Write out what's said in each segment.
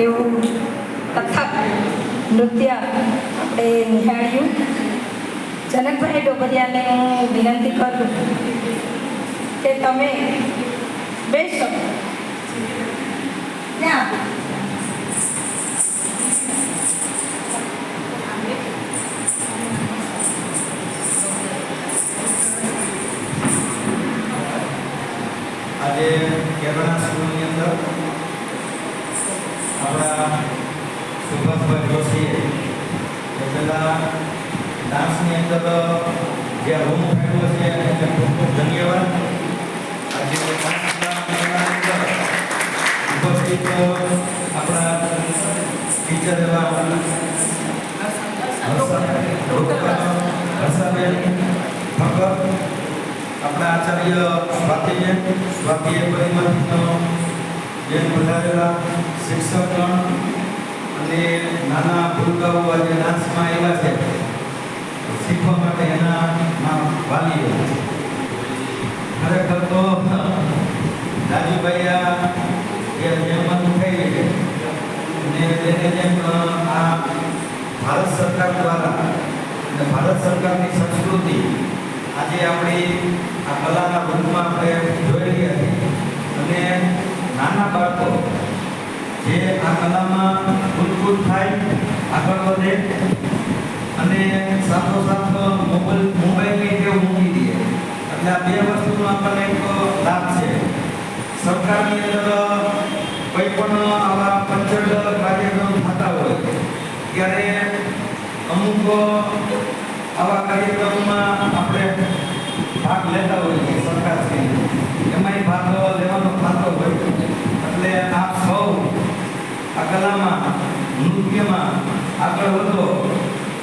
એવું કથક નૃત્ય આપણે નિહાળ્યું. જનકભાઈ ડોબરિયાને હું વિનંતી કરું કે તમે બેસો. ત્યાં. આજે કેરળના સ્કૂલની અંદર આપણા સુભાષભાઈ જોશીએ એ પહેલાં ડાન્સની અંદર જે રૂમ ફેરવો છે. એને ખૂબ ખૂબ ધન્યવાદ આજે ઉપસ્થિત આપણા ટીચર એવા હર્ષાબેન ભગત આપણા આચાર્ય સ્વાતિબેન સ્વાતિએ પરિમલનો બેન વધારેલા શિક્ષકગણ અને નાના ભૂલકાઓ આજે ડાન્સમાં આવ્યા છે. શીખવા માટે એના વાલીઓ. ખરેખર તો દાદીભાઈ આ એ મહેમાન ઉઠાવી છે તેને જેમ આ ભારત સરકાર દ્વારા અને ભારત સરકારની સંસ્કૃતિ આજે આપણી આ કલાના રૂપમાં આપણે જોઈ રહ્યા છીએ અને નાના બાળકો, જે આ કલામાં ઉત્કૃત થાય, આગળ વધે અને સાથોસાથ મોબાઈલ, મોબાઈલની ટેવ મૂકી દે. એટલે આ બે વસ્તુનો આપણને એક લાભ છે. સરકારની અંદર કોઈ પણ આવા પંચડ કાર્યક્રમ થતા હોય, ત્યારે અમુક આવા કાર્યક્રમમાં આપણે ભાગ લેતા હોઈએ છીએ સરકારશ્રી એમાંય ભાગ લેવાનો થતો હોય એટલે આપ સૌ આ કલામાં નૃત્યમાં આગળ વધો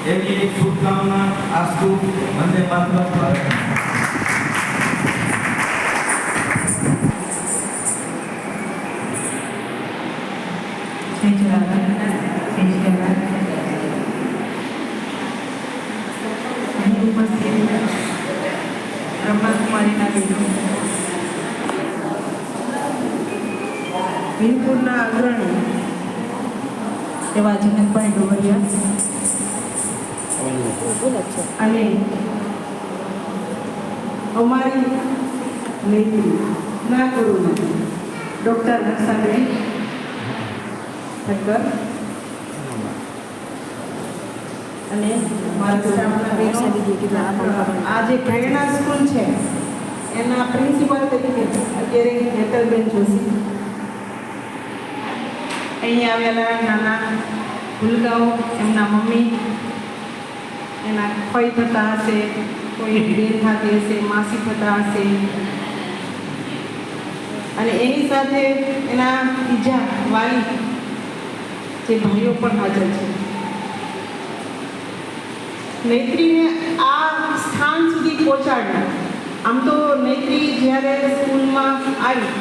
એવી શુભકામના આસ્તુ વંદે માતરમ ભારત જય જવાહર જય જવાહર અહીં ઉપસ્થિત બ્રહ્માકુમારીના બહેનો વીરપુરના અગ્રણી એવા જનકભાઈ ડોબરિયા અને અમારી લેડી ના ગુરુના ડૉક્ટર નકશાબેન ઠક્કર અને આ જે પ્રેરણા સ્કૂલ છે. એના પ્રિન્સિપાલ તરીકે અત્યારે હેતલબેન જોશી. અહીં આવેલા નાના ભૂલકાઓ એમના મમ્મી, એના ફઈ થતા હશે, કોઈ બેન થતી હશે, માસી થતા હશે. અને એની સાથે એના બીજા વાલી, જે ભાઈઓ પણ હાજર છે. નૈત્રીને આ સ્થાન સુધી પહોંચાડ્યું. આમ તો નૈત્રી જ્યારે સ્કૂલમાં આવી,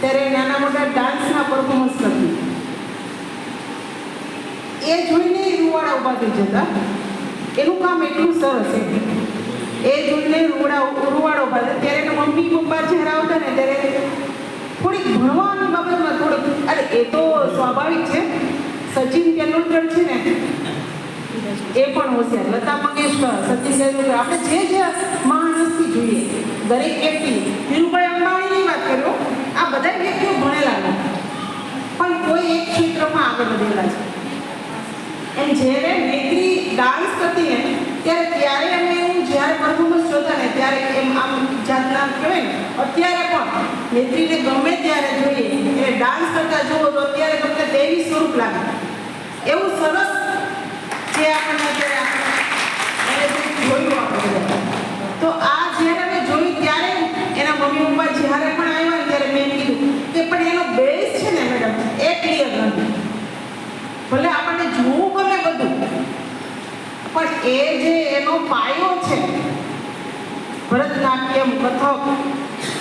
ત્યારે નાના મોટા ડાન્સના પરફોર્મન્સ કરતી. એ જોઈને રૂવાડા ઊભા થઈ જતા. એનું કામ એટલું સરસ એ જોઈને રૂવાડા રૂવાડા ઊભા ત્યારે એના મમ્મી પપ્પા જ્યારે આવતા ને ત્યારે થોડીક ભણવાની બાબતમાં થોડીક, અરે એ તો સ્વાભાવિક છે. સચિન તેંડુલકર છે ને, એ પણ હોશિયાર. લતા મંગેશકર, સચિન તેંડુલકર. આપણે જે જે માણસથી જોઈએ, દરેક વ્યક્તિ, ધીરુભાઈ અંબાણીની વાત કર્યો આ બધા વ્યક્તિઓ ભણેલા પણ કોઈ એક ક્ષેત્રમાં આગળ વધેલા છે. એમ જ્યારે નેત્રી ડાન્સ કરતી ને, ત્યારે ત્યારે અમે હું જ્યારે પરફોર્મન્સ જોતા ને ત્યારે એમ આમ જાતના કહેવાય ને, અત્યારે પણ નેત્રીને ગમે ત્યારે જોઈએ, એને ડાન્સ કરતા જુઓ તો અત્યારે તમને દેવી સ્વરૂપ લાગે. એવું સરસ જે આપણને અત્યારે આપણે એને જે જોયું આપણે બધા. તો આ જ્યારે અમે જોયું ત્યારે એના મમ્મી પપ્પા જ્યારે પણ આવ્યા ને ત્યારે મેં કીધું કે પણ એનો બેઝ છે ને મેડમ એ ક્લિયર નથી ભલે આપણને જોવું ગમે બધું પણ એ જે એનો પાયો છે, ભરતનાટ્યમ કથક,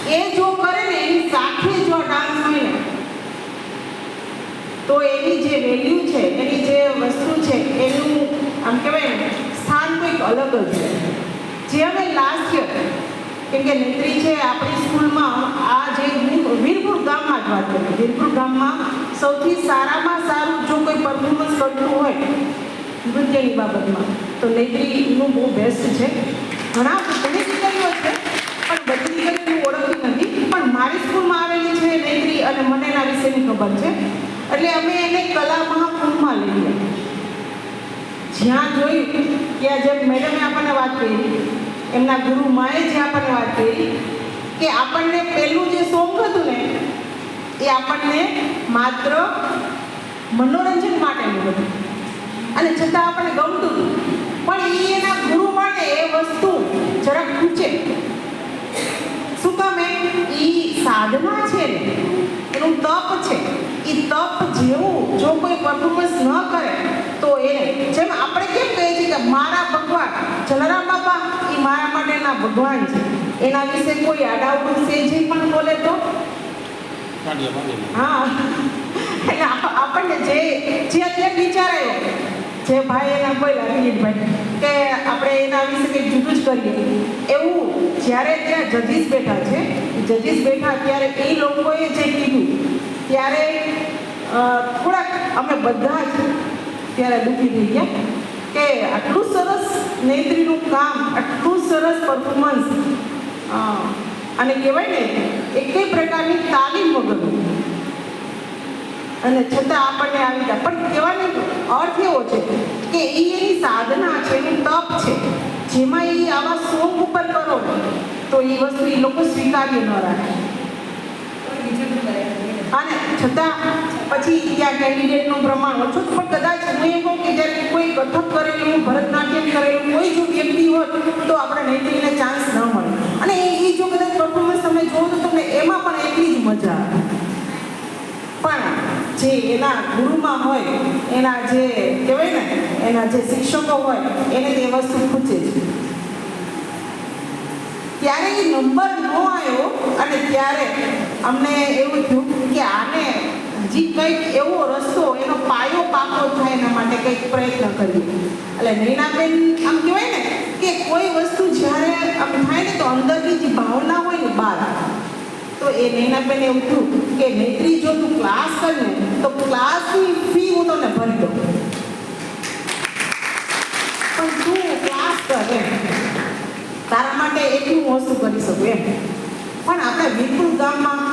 એ જો કરે ને એની સાથે જો ડાન્સ હોય ને, તો એની જે વેલ્યુ છે, એની જે વસ્તુ છે, એનું આમ કહેવાય ને, સ્થાન કંઈક અલગ જ છે. જે અમે લાસ્ટ યર કેમ કે નેત્રી છે, આપણી સ્કૂલમાં આ જે વીર- વીરપુર ગામમાં જ વાત કરીએ. વીરપુર ગામમાં સૌથી સારામાં સારું જો કોઈ પરફોર્મન્સ કરતું હોય નૃત્યની બાબતમાં. તો નેત્રીનું બહુ બેસ્ટ છે. ઘણા ઘણી દીકરીઓ છે, પણ બધી દીકરીઓ ઓળખતી નથી. પણ મારી સ્કૂલમાં આવેલી છે નેત્રી અને મને એના વિશેની ખબર છે. એટલે અમે એને કલા મહાકુંભમાં લઈ ગયા જ્યાં જોયું ત્યાં જેમ મેડમે આપણને વાત કરી, એમના ગુરુ માએ જે આપણને વાત કરી, કે આપણને પહેલું જે સોંગ હતું ને, એ આપણને માત્ર મનોરંજન માટેનું હતું. અને છતાં આપણને ગમતું હતું. પણ એ એના ગુરુ માટે એ વસ્તુ જરાક ખૂચે. શું કામે? એ સાધના છે ને એનું તપ છે. એ તપ જેવું જો કોઈ પરફોર્મન્સ ન કરે તો એ જેમ આપણે કેમ કહીએ છીએ કે મારા ભગવાન જલારામ બાપા એ મારા માટેના ભગવાન છે. એના વિશે કોઈ આડાવડું સેજી પણ બોલે તો? હા એટલે આપ- આપણને જે જે અત્યારે વિચાર આવ્યો જે ભાઈ એના બોલ્યા વિનીતભાઈ કે આપણે એના વિશે કંઈક જુદું જ કરીએ એવું જ્યારે ત્યાં જજીસ બેઠા છે જજીસ બેઠા ત્યારે એ લોકોએ જે કીધું, ત્યારે થોડાક અમે બધા જ ત્યારે દુઃખી થઈ ગયા કે આટલું સરસ નેત્રીનું કામ, આટલું સરસ પરફોર્મન્સ અને કહેવાય ને એકેય પ્રકારની તાલીમ વગરનું. અને છતાં આપણને આવી ગયા પણ કહેવાનો અર્થ એવો છે કે એ એની સાધના છે, એની તપ છે. જેમાં એ આવા શોખ ઉપર કરો તો એ વસ્તુ એ લોકો સ્વીકાર્ય ન રાખે. અને છતાં પછી ત્યાં કેન્ડિડેટનું પ્રમાણ ઓછું પણ કદાચ હું એમ કહું કે જ્યારે કોઈ કથક કરેલું ભરતનાટ્યમ કરેલું, કોઈ જો વ્યક્તિ હોય તો આપણે નૈતિકને ચાન્સ ન મળે. અને એ જો કદાચ પરફોર્મન્સ તમે જોવો તો તમને એમાં પણ એટલી જ મજા આવે. પણ જે એના ગુરુમાં હોય, એના જે કહેવાય ને, એના જે શિક્ષકો હોય, એને તે વસ્તુ પૂછે છે ત્યારે એ નંબર ન આવ્યો અને ત્યારે અમને એવું થયું કે આને હજી કંઈક એવો રસ્તો, એનો પાયો પાકો થાય એના માટે કંઈક પ્રયત્ન કરીએ એટલે નૈનાબેન આમ કહેવાય ને કે કોઈ વસ્તુ જ્યારે આમ થાય ને તો અંદરની જે ભાવના હોય ને બહાર. તો એ નૈનાબેન એવું થયું કે નૈત્રી જો તું ક્લાસ કર ને તો ક્લાસની ફી હું તને ભરી દઉં. પણ તું ક્લાસ કર એમ. તારા માટે એટલું વસ્તુ કરી શકું એમ. પણ આપણે વિપુલ ગામમાં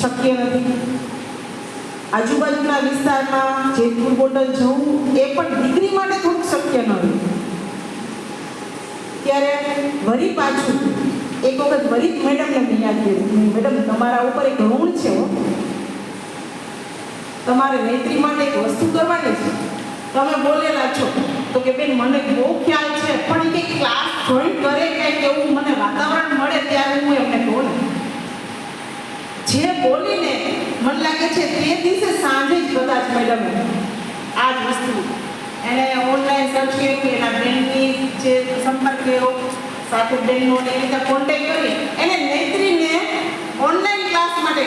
શક્ય નથી. આજુબાજુના વિસ્તારમાં જેતપુર બોટલ જવું એ પણ દીકરી માટે થોડુંક શક્ય ન રહ્યું ત્યારે વળી પાછું એક વખત વળી મેડમને મેં યાદ કર્યું મેડમ તમારા ઉપર એક ઋણ છે હો. તમારે નેત્રી માટે એક વસ્તુ કરવાની છે. તમે બોલેલા છો. તો કે બેન, મને બહુ ખ્યાલ છે, પણ કંઈક ક્લાસ જોઈન કરે કે એવું મને વાતાવરણ મળે ત્યારે હું એમને બોલું. જે બોલીને મને લાગે છે તે દિવસે સાંજે જ કદાચ મેડમે આ જ વસ્તુ. એને ઓનલાઈન સર્ચ કર્યું કે એના બેનની જે સંપર્ક કર્યો સાથે બેનનો ને એ રીતે કોન્ટેક્ટ કરી એને નૈત્રીને ઓનલાઈન ક્લાસ માટે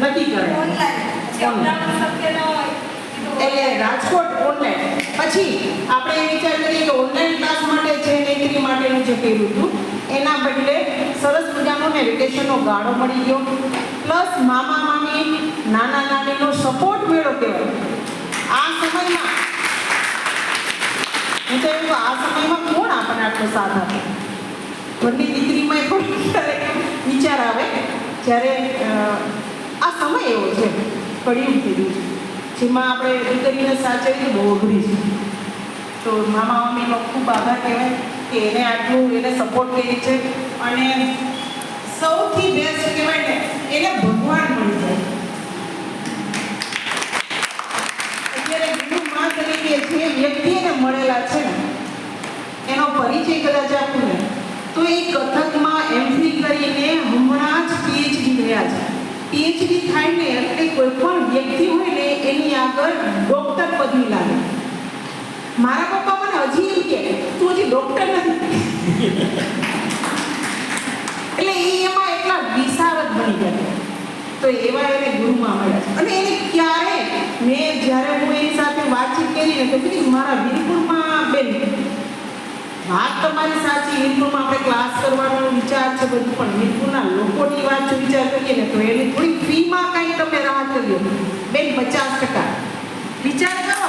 નક્કી કરે. એટલે રાજકોટ ઓનલાઈન પછી આપણે વિચાર કરીએ કે ઓનલાઈન ક્લાસ માટે જે નૈત્રી માટેનું જે કર્યું હતું એના બદલે સરસ મજાનો ને વેકેશનનો ગાળો મળી ગયો. પ્લસ મામા મામી નાના નાનીનો સપોર્ટ મેળો કહેવાય. આ સમયમાં હું તો એવું આ સમયમાં કોણ આપણને આટલો સાથ આપે? ઘરની દીકરીમાં પણ ક્યારેક વિચાર આવે જ્યારે આ સમય એવો છે, કળિયુગ કીધું જેમાં આપણે દીકરીને સાચવવી બહુ અઘરી છે. તો મામા મમ્મીનો ખૂબ આભાર કહેવાય કે એને આટલું એને સપોર્ટ કરી છે અને સૌથી બેસ્ટ કહેવાય ને, એને ભગવાન મળી જાય. અત્યારે ગુરુ માં તરીકે જે વ્યક્તિ એને મળેલા છે ને, એનો પરિચય કદાચ આપું ને તો એ કથકમાં એમફિલ કરીને હમણાં જ પીએચડી ગયા છે. પીએચડી થાય ને એટલે કોઈ પણ વ્યક્તિ હોય ને એની આગળ ડોક્ટર પદવી લાગે. મારા પપ્પા મને હજી એમ કે તું હજી ડોક્ટર નથી. એટલે એ એમાં એટલા વિશારદ બની ગયા. તો એવા એને ગુરુમાં મળ્યા અને એને ક્યારે, મેં જ્યારે હું એની સાથે વાતચીત કરી ને તો કીધું, મારા વીરપુરમાં બેન વાત તમારી સાચી, હિન્દુમાં આપણે ક્લાસ કરવાનો વિચાર છે બધું, પણ હિન્દુના લોકોની વાત જો વિચાર કરીએ ને, તો એની થોડી ફીમાં કાંઈ તમે રાહત કર્યો બેન, પચાસ ટકા. વિચાર કરો.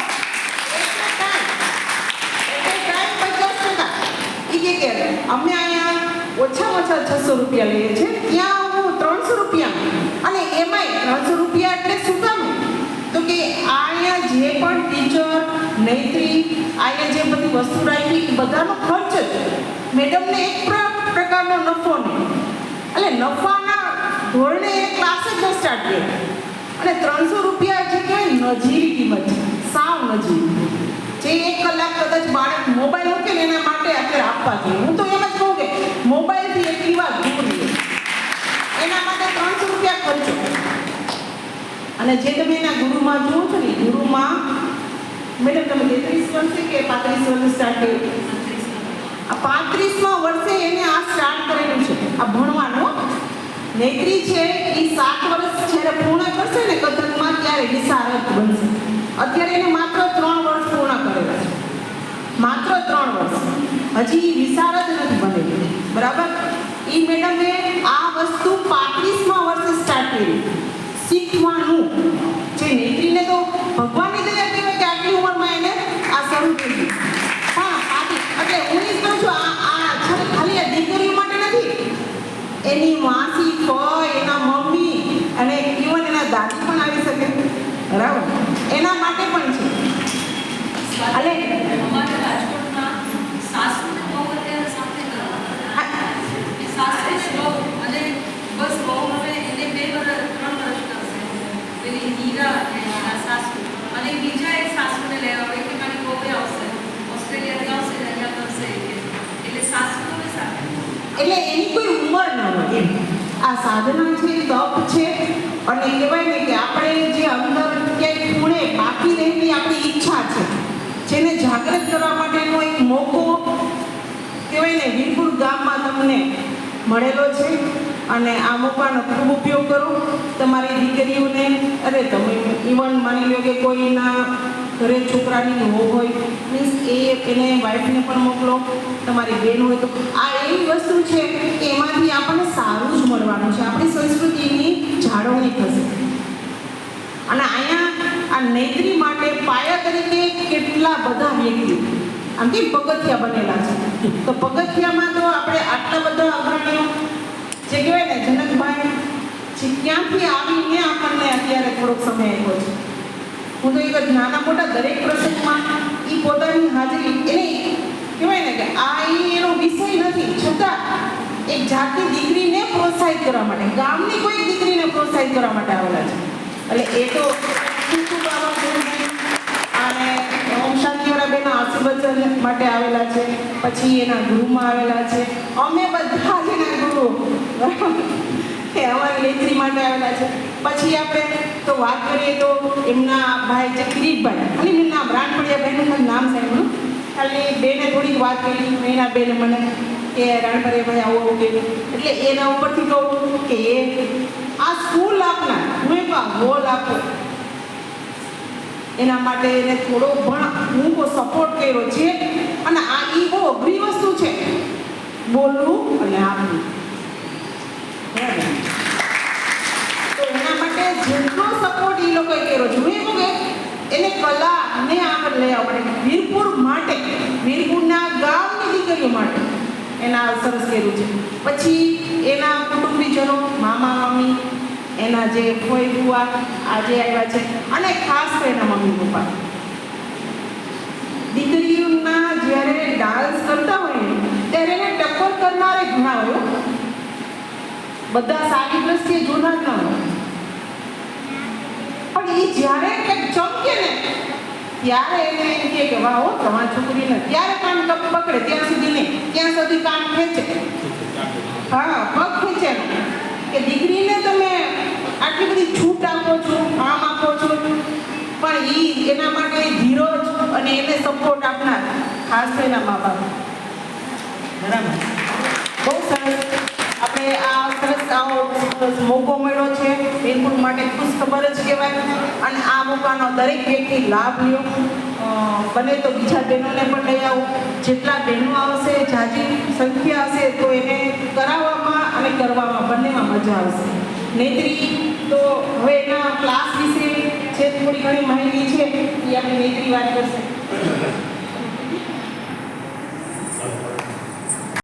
કે અમે અહીંયા ઓછામાં ઓછા છસો રૂપિયા લઈએ છીએ. ત્યાં હું ત્રણસો રૂપિયા. અને એમાંય ત્રણસો રૂપિયા એટલે શું કામ? તો કે અહીંયા જે પણ ટીચર નૈત્રી અહીંયા જે બધી વસ્તુ રાખી, એ બધાનો ખર્ચ જ. મેડમને એક પ્રકારનો નફો નહીં. એટલે નફાના ધોરણે ક્લાસ જ સ્ટાર્ટ કર્યો અને ત્રણસો રૂપિયા જે કહેવાય નજીવી કિંમત. છે સાવ નજીવી. જે એક કલાક કદાચ બાળક મોબાઈલ મૂકે ને એના માટે અત્યારે આપવા જોઈએ હું તો એમ જ કહું કે મોબાઈલથી એટલી વાર દૂર એના માટે ત્રણસો રૂપિયા ખર્ચો. અને જે તમે એના ગુરુમાં જુઓ છો ને ગુરુમાં મેડમ, તમે તેત્રીસ વર્ષે કે પાંત્રીસ વર્ષે સ્ટાર્ટ કર્યું? આ પાંત્રીસમાં વર્ષે એને આ સ્ટાર્ટ કરેલું છે. આ ભણવાનું નેત્રી છે એ સાત વર્ષ જ્યારે પૂર્ણ કરશે ને કથકમાં, ત્યારે વિશારદ બનશે. અત્યારે એને માત્ર ત્રણ વર્ષ પૂર્ણ કરેલા છે. માત્ર ત્રણ વર્ષ હજી વિશારદ નથી બનેલી. બરાબર? એ મેડમે આ વસ્તુ પાંત્રીસમાં વર્ષે સ્ટાર્ટ કરી. શીખવાનું. જે નેત્રીને તો ભગવાનની દયા કહેવાય કે આટલી ઉંમરમાં એને આ શરૂ થઈ ગયું હા એટલે હું એ કહું છું, આ આ ખાલી આ દીકરીઓ માટે નથી. એની માસી ફઈ એના મમ્મી અને ઇવન એના દાદી પણ આવી શકે. બરાબર? એના માટે પણ છે. અલે અમારે રાજકોટમાં સાસુને બહુ અત્યારે સાથે કરવાના હા, એ સાસુને બહુ અને બસ બહુ હવે એને બે વર્ષ ત્રણ વર્ષ કરશે પેલી હીરા અને મારા સાસુ અને બીજા એક સાસુને લેવા આવે કે મારી બહુ આવશે ઓસ્ટ્રેલિયાથી આવશે ને અહીંયા કરશે કે એટલે સાસુ ને સાથે એટલે એની કોઈ ઉંમર ન હોય એમ. આ સાધના છે, તપ છે, અને કહેવાય ને કે આપણે જે અંદર ક્યાંય ખૂણે બાકી રહેલી આપણી ઈચ્છા છે, જેને જાગૃત કરવા માટેનો એક મોકો કહેવાય ને, વીરપુર ગામમાં તમને મળેલો છે. અને આ મોકાનો ખૂબ ઉપયોગ કરો. તમારી દીકરીઓને, અરે તમે ઇવન માની લો કે કોઈના ઘરે છોકરાની નો હોય મીન્સ એ એને વાઈફને પણ મોકલો, તમારી બેન હોય તો. આ એવી વસ્તુ છે કે એમાંથી આપણને સારું જ મળવાનું છે. આપણી સંસ્કૃતિની જાળવણી થશે અને અહીંયા આ નૈત્રી માટે પાયા તરીકે કેટલા બધા વ્યક્તિ, આમ કે પગથિયા બનેલા છે? તો પગથિયામાં તો આપણે આટલા બધા અગ્રણીઓ, જે કહેવાય ને જનકભાઈ, જે ક્યાંથી આવીને આપણને અત્યારે થોડોક સમય આપ્યો છે? હું તો એક જ નાના મોટા દરેક પ્રસંગમાં એ પોતાની હાજરી એને કહેવાય ને કે આ એનો વિષય નથી. છતાં એક જાતની દીકરીને પ્રોત્સાહિત કરવા માટે, ગામની કોઈ દીકરીને પ્રોત્સાહિત કરવા માટે આવેલા છે. એટલે એ તો. અને ઓમ શાંતિવાળા બેના આશીર્વચન માટે આવેલા છે. પછી એના ગુરુમાં આવેલા છે. અમે બધા જ એના ગુરુ? એ અમારી લેત્રી માટે આવેલા છે. પછી આપણે તો વાત કરીએ તો એમના ભાઈ છે કિરીટભાઈ અને એમનું નામ રાણપડિયા ભાઈનું ખાલી નામ સાહેબનું ખાલી બેને થોડીક વાત કરી એના બેને મને કે રાણપડિયા ભાઈ આવું આવું કીધું એટલે એના ઉપરથી કહું કે એ આ સ્કૂલ આપના હું એક ગોલ આપો એના માટે એને થોડો પણ હું સપોર્ટ કર્યો છે અને આ એ બહુ અઘરી વસ્તુ છે. બોલવું અને આપવું. બરાબર? માટે જેટલો સપોર્ટ એ લોકોએ કર્યો એવું કે એને કલાને આગળ લઈ આવવા માટે વીરપુર માટે, વીરપુરના ગામની દીકરીઓ માટે એના સરસ કર્યું છે. પછી એના કુટુંબીજનો મામા મામી એના જે ફોઈ બુઆ આજે આવ્યા છે અને ખાસ તો એના મમ્મી, પપ્પા. દીકરીઓના જ્યારે ડાન્સ કરતા હોય ત્યારે એને ટક્કર કરનારે ઘણા હોય બધા સારી દ્રષ્ટિએ જોનાર ન હોય. પણ એ જ્યારે કંઈક ચમકે ને, ત્યારે એને એમ કહે કે, વાહ, હો, તમારી છોકરીને ત્યારે કાન કપ પકડે, ત્યાં સુધી નહીં, ત્યાં સુધી કાન ખેંચે. હા, પગ ખેંચે. કે દીકરીને તમે આટલી બધી છૂટ આપો છો, આમ આપો છો, પણ એ એના માટે ધીરજ અને એને સપોર્ટ આપનાર ખાસ એના મા બાપ. બરાબર? બહુ સરસ આપણે આ સરસ આવો સરસ મોકો મળ્યો છે. બિલકુલ માટે ખુશ ખબર જ કહેવાય. અને આ મોકાનો દરેક વ્યક્તિ લાભ લ્યો. બને તો બીજા બહેનોને પણ લઈ આવું. જેટલા બહેનો આવશે, જાજી સંખ્યા હશે, તો એને કરાવવામાં અને કરવામાં બંનેમાં મજા આવશે. નેત્રી, તો હવે એના ક્લાસ વિશે જે થોડી ઘણી માહિતી છે. એ આપણે નેત્રી વાત કરશે.